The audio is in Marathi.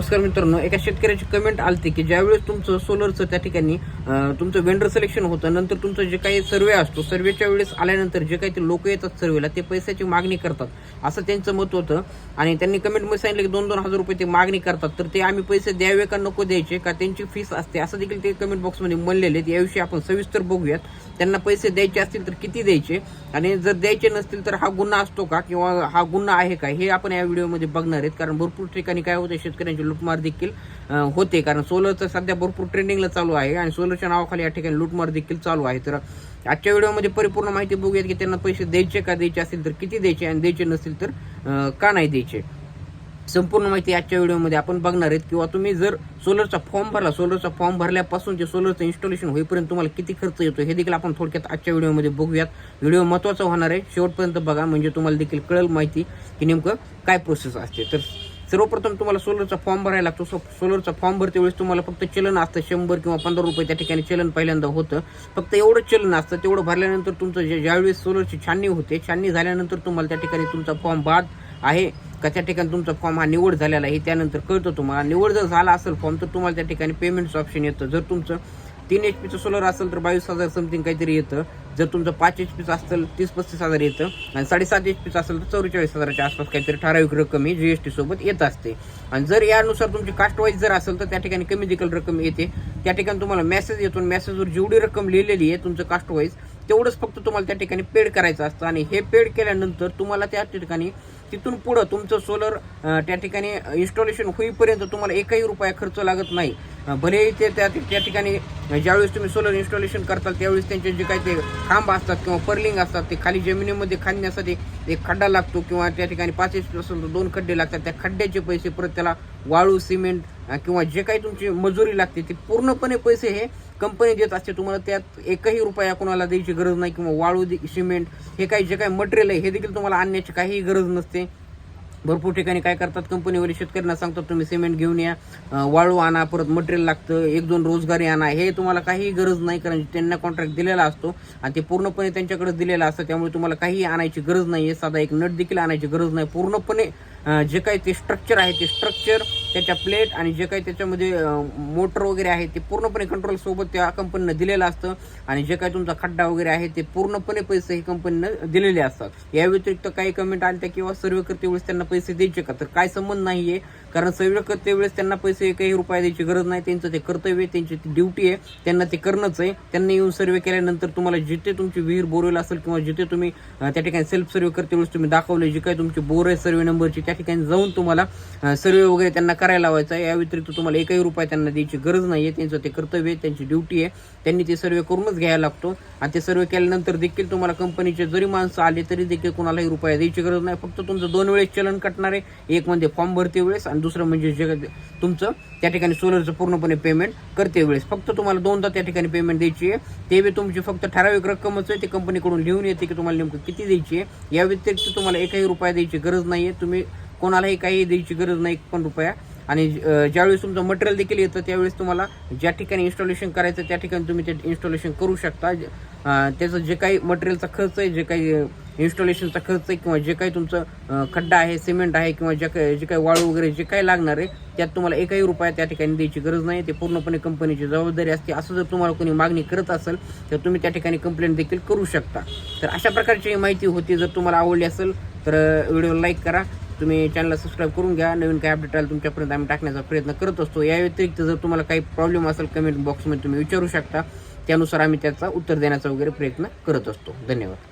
नमस्कार मित्रांनो एका शेतकऱ्याची कमेंट आलती की ज्यावेळेस तुमचं सोलरचं त्या ठिकाणी तुमचं वेंडर सिलेक्शन होतं नंतर तुमचं जे काही सर्वे असतो सर्वेच्या वेळेस आल्यानंतर जे काही ते लोक येतात सर्वेला ते पैशाची मागणी करतात. असं त्यांचं मत होतं. आणि त्यांनी कमेंटमध्ये सांगितलं की दोन दोन हजार रुपये ते मागणी करतात. तर ते आम्ही पैसे द्यावे का नको द्यायचे? का त्यांची फीस असते? असं देखील ते कमेंट बॉक्समध्ये म्हणलेले आहेत. याविषयी आपण सविस्तर बघूयात. त्यांना पैसे द्यायचे असतील तर किती द्यायचे? आणि जर द्यायचे नसतील तर हा गुन्हा असतो का? किंवा हा गुन्हा आहे का? हे आपण या व्हिडिओमध्ये बघणार आहेत. कारण भरपूर ठिकाणी काय होतं शेतकऱ्यांची लुटमार देखील होते. कारण सोलरचं सध्या भरपूर ट्रेंडिंगला चालू आहे आणि सोलरच्या नावाखाली या ठिकाणी लुटमार देखील चालू आहे. तर आजच्या व्हिडिओमध्ये परिपूर्ण माहिती बघूयात की त्यांना पैसे द्यायचे का? द्यायचे असतील तर किती द्यायचे? आणि द्यायचे नसतील तर का नाही द्यायचे? संपूर्ण माहिती आजच्या व्हिडिओमध्ये आपण बघणार आहेत. किंवा तुम्ही जर सोलरचा फॉर्म भरला सोलरचा फॉर्म भरल्यापासून ते सोलरचं इन्स्टॉलेशन होईपर्यंत तुम्हाला किती खर्च येतो हे देखील आपण थोडक्यात आजच्या व्हिडिओमध्ये बघूयात. व्हिडिओ महत्त्वाचा होणार आहे. शेवटपर्यंत बघा म्हणजे तुम्हाला देखील कळेल माहिती की नेमकं काय प्रोसेस असते. तर सर्वप्रथम तुम्हाला सोलरचा फॉर्म भरायला लागतो. सो सोलरचा फॉर्म भरते वेळेस तुम्हाला फक्त चलन असतं. शंभर किंवा पंधरा रुपये त्या ठिकाणी चलन पहिल्यांदा होतं. फक्त एवढं चलन असतं तेवढं भरल्यानंतर तुमचं जे ज्यावेळेस सोलरची छाननी होते छाननी झाल्यानंतर तुम्हाला त्या ठिकाणी तुमचा फॉर्म बाद आहे का त्या ठिकाणी तुमचा फॉर्म हा निवड झालेला आहे त्यानंतर कळतं तुम्हाला. निवड जर झाला असेल फॉर्म तर तुम्हाला त्या ठिकाणी पेमेंटचं ऑप्शन येतं. जर तुमचं तीन एच पीचं सोलर असेल तर बावीस हजार समथिंग काहीतरी येतं. जर तुमचं पाच एच पीचं असेल तीस पस्तीस हजार येतं. आणि साडेसात एच पीचं असेल तर चौवेचाळीस हजाराच्या आसपास काहीतरी ठराविक रक्कम ही जी एस टी सोबत येत असते. आणि जर यानुसार तुमची कास्ट वाईज जर असेल तर त्या ठिकाणी कमी देखील रक्कम येते. त्या ठिकाणी तुम्हाला मेसेज येतो मेसेजवर जेवढी रक्कम लिहिलेली आहे तुमचं कास्ट वाईज तेवढंच फक्त तुम्हाला त्या ठिकाणी पेड करायचं असतं. आणि हे पेड केल्यानंतर तुम्हाला त्या ठिकाणी तिथून पुढं तुमचं सोलर त्या ठिकाणी इन्स्टॉलेशन होईपर्यंत तुम्हाला एकही रुपया खर्च लागत नाही. भलेही ते त्या त्या ठिकाणी ज्यावेळेस तुम्ही सोलर इन्स्टॉलेशन करताल त्यावेळेस त्यांचे जे काही ते खांब असतात किंवा पर्लिंग असतात ते खाली जमिनीमध्ये खाणण्यासाठी एक खड्डा लागतो किंवा त्या ठिकाणी पाच एच असेल तर दोन खड्डे लागतात. त्या खड्ड्याचे पैसे परत त्याला वाळू सिमेंट किंवा जे काही तुमची मजुरी लागते ते पूर्णपणे पैसे हे कंपनी देत असते. तुम्हाला त्यात एकही रुपया कोणाला द्यायची गरज नाही किंवा वाळू दे- सिमेंट हे काही जे काही मटेरियल आहे हे देखील तुम्हाला आणण्याची काहीही गरज नसते. भरपूर ठिकाणी काय करतात कंपनीवाले शेतकऱ्यांना सांगतात तुम्ही सिमेंट घेऊन या वाळू आणा परत मटेरियल लागतं एक दोन रोजगारी आणा. हे तुम्हाला काहीही गरज नाही कारण त्यांना कॉन्ट्रॅक्ट दिलेला असतो आणि ते पूर्णपणे त्यांच्याकडे दिलेला असतं. त्यामुळे तुम्हाला काहीही आणायची गरज नाही आहे. साधा एक नट देखील आणायची गरज नाही. पूर्णपणे जे काही ते स्ट्रक्चर आहे ते स्ट्रक्चर त्याच्या प्लेट आणि जे काही त्याच्यामध्ये मोटर वगैरे आहे ते पूर्णपणे कंट्रोल सोबत त्या कंपनीनं दिलेलं असतं. आणि जे काही तुमचा खड्डा वगैरे आहे ते पूर्णपणे पैसे ही कंपनीनं दिलेले असतात. या व्यतिरिक्त काही कमेंट आल्या किंवा सर्वे करते वेळेस त्यांना पैसे द्यायचे का? तर काय संबंध नाही आहे कारण सर्वे करते वेळेस त्यांना पैसे काही रुपया द्यायची गरज नाही. त्यांचं ते कर्तव्य आहे त्यांची ती ड्युटी आहे. त्यांना ते करणंच आहे. त्यांनी येऊन सर्वे केल्यानंतर तुम्हाला जिथे तुमची विहीर बोरवेल असेल किंवा जिथे तुम्ही त्या ठिकाणी सेल्फ सर्वे करते वेळेस तुम्ही दाखवले जे काही तुमची बोर आहे सर्वे नंबरची त्या ठिकाणी जाऊन तुम्हाला सर्वे वगैरे त्यांना करायला लावायचा या व्यतिरिक्त तुम्हाला एकही रुपया त्यांना द्यायची गरज नाही आहे त्यांचं ते कर्तव्य आहे त्यांची ड्युटी आहे. त्यांनी ते सर्वे करूनच घ्यायला लागतो. आणि ते सर्वे केल्यानंतर देखील तुम्हाला कंपनीचे जरी माणसं आले तरी देखील कोणालाही रुपया द्यायची गरज नाही. फक्त तुमचं दोन वेळेस चलन कटणार आहे. एक म्हणजे फॉर्म भरते वेळेस आणि दुसरं म्हणजे जे तुमचं त्या ठिकाणी सोलरचं पूर्णपणे पेमेंट करते वेळेस. फक्त तुम्हाला दोनदा त्या ठिकाणी पेमेंट द्यायची आहे. ते बी तुमची फक्त ठराविक रक्कमच आहे. ते कंपनीकडून लिहून येते की तुम्हाला नेमकं किती द्यायची आहे. या व्यतिरिक्त तुम्हाला एकही रुपया द्यायची गरज नाही आहे तुम्ही कोणालाही काही द्यायची गरज नाही. एक पण रुपया आणि ज्यावेळेस तुमचं मटेरियल देखील येतं त्यावेळेस तुम्हाला ज्या ठिकाणी इन्स्टॉलेशन करायचं त्या ठिकाणी तुम्ही ते इन्स्टॉलेशन करू शकता. त्याचं जे काही मटेरियलचा खर्च आहे जे काही इन्स्टॉलेशनचा खर्च आहे किंवा जे काही तुमचं खड्डा आहे सिमेंट आहे किंवा ज्या काही जे काही वाळू वगैरे जे काही लागणार आहे त्यात तुम्हाला एकही रुपया त्या ठिकाणी द्यायची गरज नाही. ते पूर्णपणे कंपनीची जबाबदारी असते. असं जर तुम्हाला कोणी मागणी करत असेल तर तुम्ही त्या ठिकाणी कंप्लेंट देखील करू शकता. तर अशा प्रकारची माहिती होती. जर तुम्हाला आवडली असेल तर व्हिडिओ लाईक करा. तुम्ही चॅनलला सबस्क्राईब करून घ्या. नवीन काही अपडेट आलं तुमच्यापर्यंत आम्ही टाकण्याचा प्रयत्न करत असतो. या व्यतिरिक्त जर तुम्हाला काही प्रॉब्लेम असेल कमेंट बॉक्समध्ये तुम्ही विचारू शकता. त्यानुसार आम्ही त्याचा उत्तर देण्याचा वगैरे प्रयत्न करत असतो. धन्यवाद.